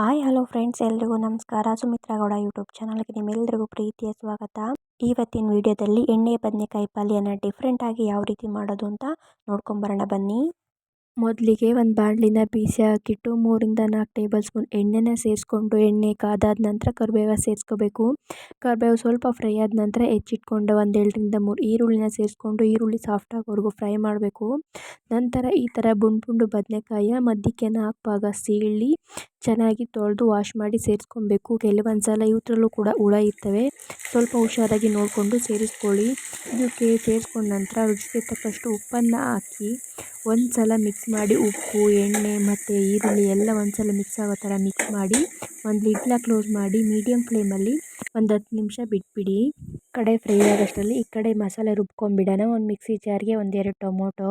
Hi, hello friends, ಎಲ್ರಿಗೂ ನಮಸ್ಕಾರ. Sumitra Gowda YouTube ಚಾನಲ್ಗೆ ನಿಮ್ಮೆಲ್ಲರಿಗೂ ಪ್ರೀತಿಯ ಸ್ವಾಗತ. ಇವತ್ತಿನ ವಿಡಿಯೋದಲ್ಲಿ ಎಣ್ಣೆ, ಬದನೆಕಾಯಿ ಪಲ್ಯನ ಡಿಫ್ರೆಂಟಾಗಿ ಯಾವ ರೀತಿ ಮಾಡೋದು ಅಂತ ನೋಡ್ಕೊಂಬರೋಣ ಬನ್ನಿ. ಮೊದಲಿಗೆ ಒಂದು ಬಾಣಲಿನ ಬೀಸಿ ಹಾಕಿಟ್ಟು ಮೂರಿಂದ ನಾಲ್ಕು ಟೇಬಲ್ ಸ್ಪೂನ್ ಎಣ್ಣೆನ ಸೇರಿಸ್ಕೊಂಡು ಎಣ್ಣೆ ಕಾದಾದ ನಂತರ ಕರಿಬೇವ ಸೇರಿಸ್ಕೋಬೇಕು. ಕರಿಬೇವು ಸ್ವಲ್ಪ ಫ್ರೈ ಆದ ನಂತರ ಹೆಚ್ಚಿಟ್ಕೊಂಡು ಒಂದು ಎರಡರಿಂದ ಮೂರು ಈರುಳ್ಳಿನ ಸೇರಿಸ್ಕೊಂಡು ಈರುಳ್ಳಿ ಸಾಫ್ಟ್ ಆಗೋವರೆಗೂ ಫ್ರೈ ಮಾಡಬೇಕು. ನಂತರ ಈ ಥರ ಬುಂಡು ಬುಂಡು ಬದನೆಕಾಯಿ ಮಧ್ಯಕ್ಕೆ ಹಾಕುವಾಗ ಸೀಳಿ ಚೆನ್ನಾಗಿ ತೊಳೆದು ವಾಶ್ ಮಾಡಿ ಸೇರಿಸ್ಕೊಬೇಕು. ಕೆಲವೊಂದು ಸಲ ಇವತ್ರಲ್ಲೂ ಕೂಡ ಹುಳ ಇರ್ತವೆ. ಸ್ವಲ್ಪ ಹುಷಾರಾಗಿ ನೋಡಿಕೊಂಡು ಸೇರಿಸ್ಕೊಳ್ಳಿ. ಇದಕ್ಕೆ ಸೇರಿಸ್ಕೊಂಡ ನಂತರ ರುಚಿಗೆ ತಕ್ಕಷ್ಟು ಉಪ್ಪನ್ನು ಹಾಕಿ ಒಂದು ಸಲ ಮಿಕ್ಸ್ ಮಾಡಿ ಉಪ್ಪು, ಎಣ್ಣೆ ಮತ್ತು ಈರುಳ್ಳಿ ಎಲ್ಲ ಒಂದು ಸಲ ಮಿಕ್ಸ್ ಆಗೋ ಥರ ಮಿಕ್ಸ್ ಮಾಡಿ ಒಂದು ಲಿಡ್ನ ಕ್ಲೋಸ್ ಮಾಡಿ ಮೀಡಿಯಮ್ ಫ್ಲೇಮಲ್ಲಿ ಒಂದು ಹತ್ತು ನಿಮಿಷ ಬಿಟ್ಬಿಡಿ. ಕಡೆ ಫ್ರೈ ಆಗೋಷ್ಟರಲ್ಲಿ ಈ ಕಡೆ ಮಸಾಲೆ ರುಬ್ಕೊಂಡ್ಬಿಡೋಣ. ಒಂದು ಮಿಕ್ಸಿ ಜಾರ್ಗೆ ಒಂದೆರಡು ಟೊಮೊಟೊ,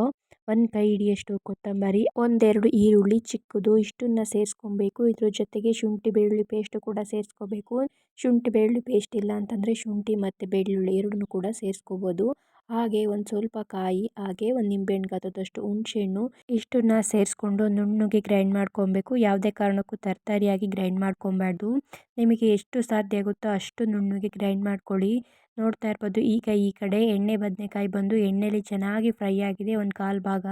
ಒಂದು ಕೈ ಹಿಡಿಯಷ್ಟು ಕೊತ್ತಂಬರಿ ಒಂದೆರಡು ಈರುಳ್ಳಿ ಚಿಕ್ಕದು ಇಷ್ಟನ್ನು ಸೇರಿಸ್ಕೊಬೇಕು. ಇದ್ರ ಜೊತೆಗೆ ಶುಂಠಿ, ಬೆಳ್ಳುಳ್ಳಿ ಪೇಸ್ಟ್ ಕೂಡ ಸೇರಿಸ್ಕೋಬೇಕು. ಶುಂಠಿ, ಬೆಳ್ಳುಳ್ಳಿ ಪೇಸ್ಟ್ ಇಲ್ಲ ಅಂತಂದರೆ ಶುಂಠಿ ಮತ್ತು ಬೆಳ್ಳುಳ್ಳಿ ಎರಡನ್ನೂ ಕೂಡ ಸೇರಿಸ್ಕೋಬೋದು. ಹಾಗೆ ಒಂದು ಸ್ವಲ್ಪ ಕಾಯಿ, ಹಾಗೆ ಒಂದು ನಿಂಬೆಹಣ್ಣು ಗಾತ್ರದಷ್ಟು ಹುಣಸೆಹಣ್ಣು ಇಷ್ಟನ್ನು ಸೇರಿಸ್ಕೊಂಡು ನುಣ್ಣಗೆ ಗ್ರೈಂಡ್ ಮಾಡ್ಕೊಬೇಕು ಯಾವುದೇ ಕಾರಣಕ್ಕೂ ತರಕಾರಿಯಾಗಿ ಗ್ರೈಂಡ್ ಮಾಡ್ಕೊಬಾರ್ದು ನಿಮಗೆ ಎಷ್ಟು ಸಾಧ್ಯ ಆಗುತ್ತೋ ಅಷ್ಟು ನುಣ್ಣಗೆ ಗ್ರೈಂಡ್ ಮಾಡ್ಕೊಳ್ಳಿ. ನೋಡ್ತಾ ಇರ್ಬೋದು, ಈಗ ಈ ಕಡೆ ಎಣ್ಣೆ ಬದನೆಕಾಯಿ ಬಂದು ಎಣ್ಣೆಲಿ ಚೆನ್ನಾಗಿ ಫ್ರೈ ಆಗಿದೆ ಒಂದು ಕಾಲು ಭಾಗ.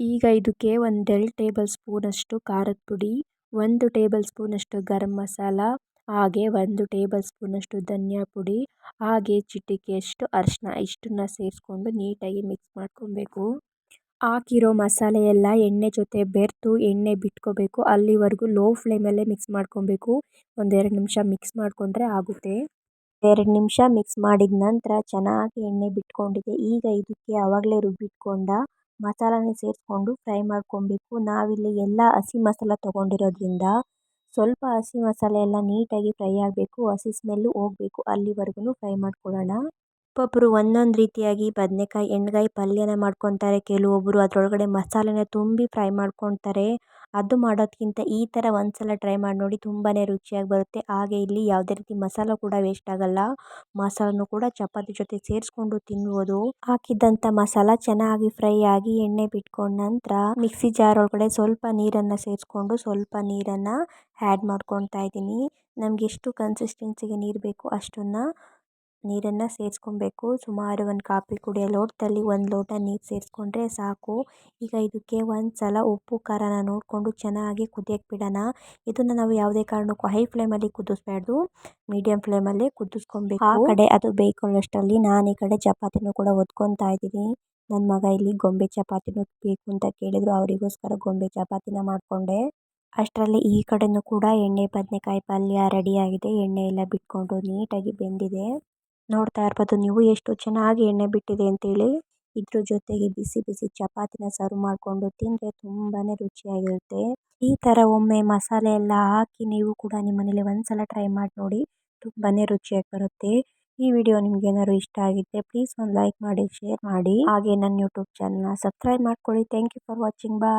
ಈಗ ಇದಕ್ಕೆ ಒಂದೆರಡು ಟೇಬಲ್ ಸ್ಪೂನಷ್ಟು ಖಾರದ ಪುಡಿ, ಒಂದು ಟೇಬಲ್ ಸ್ಪೂನಷ್ಟು ಗರಂ ಮಸಾಲ ಹಾಗೆ ಒಂದು ಟೇಬಲ್ ಸ್ಪೂನಷ್ಟು ಧನಿಯಾ ಪುಡಿ, ಹಾಗೆ ಚಿಟಿಕೆಯಷ್ಟು ಅರಿಶಿನ ಇಷ್ಟನ್ನು ಸೇರಿಸ್ಕೊಂಡು ನೀಟಾಗಿ ಮಿಕ್ಸ್ ಮಾಡ್ಕೊಬೇಕು. ಹಾಕಿರೋ ಮಸಾಲೆ ಎಲ್ಲ ಎಣ್ಣೆ ಜೊತೆ ಬೆರೆತು ಎಣ್ಣೆ ಬಿಟ್ಕೋಬೇಕು. ಅಲ್ಲಿವರೆಗೂ ಲೋ ಫ್ಲೇಮಲ್ಲೇ ಮಿಕ್ಸ್ ಮಾಡ್ಕೊಬೇಕು. ಒಂದೆರಡು ನಿಮಿಷ ಮಿಕ್ಸ್ ಮಾಡಿಕೊಂಡ್ರೆ ಆಗುತ್ತೆ. ಎರಡು ನಿಮಿಷ ಮಿಕ್ಸ್ ಮಾಡಿದ ನಂತರ ಚೆನ್ನಾಗಿ ಎಣ್ಣೆ ಬಿಟ್ಕೊಂಡಿದೆ. ಈಗ ಇದಕ್ಕೆ ಆವಾಗಲೇ ರುಬ್ಬಿಟ್ಕೊಂಡ ಮಸಾಲನ ಸೇರಿಸ್ಕೊಂಡು ಫ್ರೈ ಮಾಡ್ಕೊಬೇಕು. ನಾವಿಲ್ಲಿ ಎಲ್ಲ ಹಸಿ ಮಸಾಲ ತೊಗೊಂಡಿರೋದ್ರಿಂದ ಸ್ವಲ್ಪ ಹಸಿ ಮಸಾಲೆ ಎಲ್ಲ ನೀಟಾಗಿ ಫ್ರೈ ಆಗಬೇಕು. ಹಸಿ ಸ್ಮೆಲ್ಲು ಹೋಗ್ಬೇಕು. ಅಲ್ಲಿವರೆಗೂ ಫ್ರೈ ಮಾಡ್ಕೊಳ್ಳೋಣ. ಒಬ್ಬೊಬ್ಬರು ಒಂದೊಂದು ರೀತಿಯಾಗಿ ಬದನೇಕಾಯಿ, ಎಣ್ಗಾಯಿ ಪಲ್ಯನ ಮಾಡ್ಕೊತಾರೆ. ಕೆಲವೊಬ್ಬರು ಅದರೊಳಗಡೆ ಮಸಾಲೆನ ತುಂಬಿ ಫ್ರೈ ಮಾಡ್ಕೊತಾರೆ. ಅದು ಮಾಡೋದಕ್ಕಿಂತ ಈ ಥರ ಒಂದು ಸಲ ಟ್ರೈ ಮಾಡಿ ನೋಡಿ ತುಂಬಾ ರುಚಿಯಾಗಿ ಬರುತ್ತೆ. ಹಾಗೆ ಇಲ್ಲಿ ಯಾವುದೇ ರೀತಿ ಮಸಾಲ ಕೂಡ ವೇಸ್ಟ್ ಆಗೋಲ್ಲ. ಮಸಾಲನೂ ಕೂಡ ಚಪಾತಿ ಜೊತೆ ಸೇರಿಸ್ಕೊಂಡು ತಿನ್ಬೋದು. ಹಾಕಿದ್ದಂಥ ಮಸಾಲ ಚೆನ್ನಾಗಿ ಫ್ರೈ ಆಗಿ ಎಣ್ಣೆ ಬಿಟ್ಕೊಂಡ ನಂತರ ಮಿಕ್ಸಿ ಜಾರ್ ಒಳಗಡೆ ಸ್ವಲ್ಪ ನೀರನ್ನು ಸೇರಿಸ್ಕೊಂಡು ಸ್ವಲ್ಪ ನೀರನ್ನು ಆ್ಯಡ್ ಮಾಡ್ಕೊತಾ ಇದ್ದೀನಿ. ನಮಗೆ ಎಷ್ಟು ಕನ್ಸಿಸ್ಟೆನ್ಸಿಗೆ ನೀರು ಬೇಕು ಅಷ್ಟನ್ನು ನೀರನ್ನು ಸೇರಿಸ್ಕೊಬೇಕು. ಸುಮಾರು ಒಂದು ಕಾಪಿ ಕುಡಿಯೋ ಲೋಟದಲ್ಲಿ ಒಂದು ಲೋಟ ನೀರು ಸೇರಿಸ್ಕೊಂಡ್ರೆ ಸಾಕು. ಈಗ ಇದಕ್ಕೆ ಒಂದು ಸಲ ಉಪ್ಪು, ಖಾರನ ನೋಡಿಕೊಂಡು ಚೆನ್ನಾಗಿ ಕುದಿಯಕ್ಕೆ ಬಿಡೋಣ. ಇದನ್ನು ನಾವು ಯಾವುದೇ ಕಾರಣಕ್ಕೂ ಹೈ ಫ್ಲೇಮಲ್ಲಿ ಕುದಿಸ್ಬಾರ್ದು. ಮೀಡಿಯಮ್ ಫ್ಲೇಮಲ್ಲಿ ಕುದಿಸ್ಕೊಬೇಕು. ಆ ಕಡೆ ಅದು ಬೇಯ್ಕೊಳ್ಳೋಷ್ಟರಲ್ಲಿ ನಾನು ಈ ಕಡೆ ಚಪಾತಿನೂ ಕೂಡ ಒದ್ಕೊತಾ ಇದ್ದೀನಿ. ನನ್ನ ಮಗ ಇಲ್ಲಿ ಗೊಂಬೆ ಚಪಾತಿನೂ ಬೇಕು ಅಂತ ಕೇಳಿದ್ರು. ಅವರಿಗೋಸ್ಕರ ಗೊಂಬೆ ಚಪಾತಿನ ಮಾಡಿಕೊಂಡೆ. ಅಷ್ಟರಲ್ಲಿ ಈ ಕಡೆಯೂ ಕೂಡ ಎಣ್ಣೆ, ಬದನೆಕಾಯಿ ಪಲ್ಯ ರೆಡಿಯಾಗಿದೆ ಎಣ್ಣೆ ಎಲ್ಲ ಬಿಟ್ಕೊಂಡು ನೀಟಾಗಿ ಬೆಂದಿದೆ. ನೋಡ್ತಾ ಇರ್ಬೋದು ನೀವು ಎಷ್ಟು ಚೆನ್ನಾಗಿ ಎಣ್ಣೆ ಬಿಟ್ಟಿದೆ ಅಂತೇಳಿ. ಇದ್ರ ಜೊತೆಗೆ ಬಿಸಿ ಬಿಸಿ ಚಪಾತಿನ ಸರ್ವ್ ಮಾಡಿಕೊಂಡು ತಿಂದರೆ ತುಂಬಾ ರುಚಿಯಾಗಿರುತ್ತೆ. ಈ ಥರ ಒಮ್ಮೆ ಮಸಾಲೆ ಎಲ್ಲ ಹಾಕಿ ನೀವು ಕೂಡ ನಿಮ್ಮ ಮನೇಲಿ ಒಂದ್ಸಲ ಟ್ರೈ ಮಾಡಿ ನೋಡಿ ತುಂಬಾ ರುಚಿಯಾಗಿ ಬರುತ್ತೆ. ಈ ವಿಡಿಯೋ ನಿಮ್ಗೆ ಏನಾದ್ರು ಇಷ್ಟ ಆಗಿದ್ದರೆ ಪ್ಲೀಸ್ ಒಂದು ಲೈಕ್ ಮಾಡಿ ಶೇರ್ ಮಾಡಿ. ಹಾಗೆ ನನ್ನ ಯೂಟ್ಯೂಬ್ ಚಾನಲ್ನ ಸಬ್ಸ್ಕ್ರೈಬ್ ಮಾಡ್ಕೊಳ್ಳಿ. Thank you for watching bye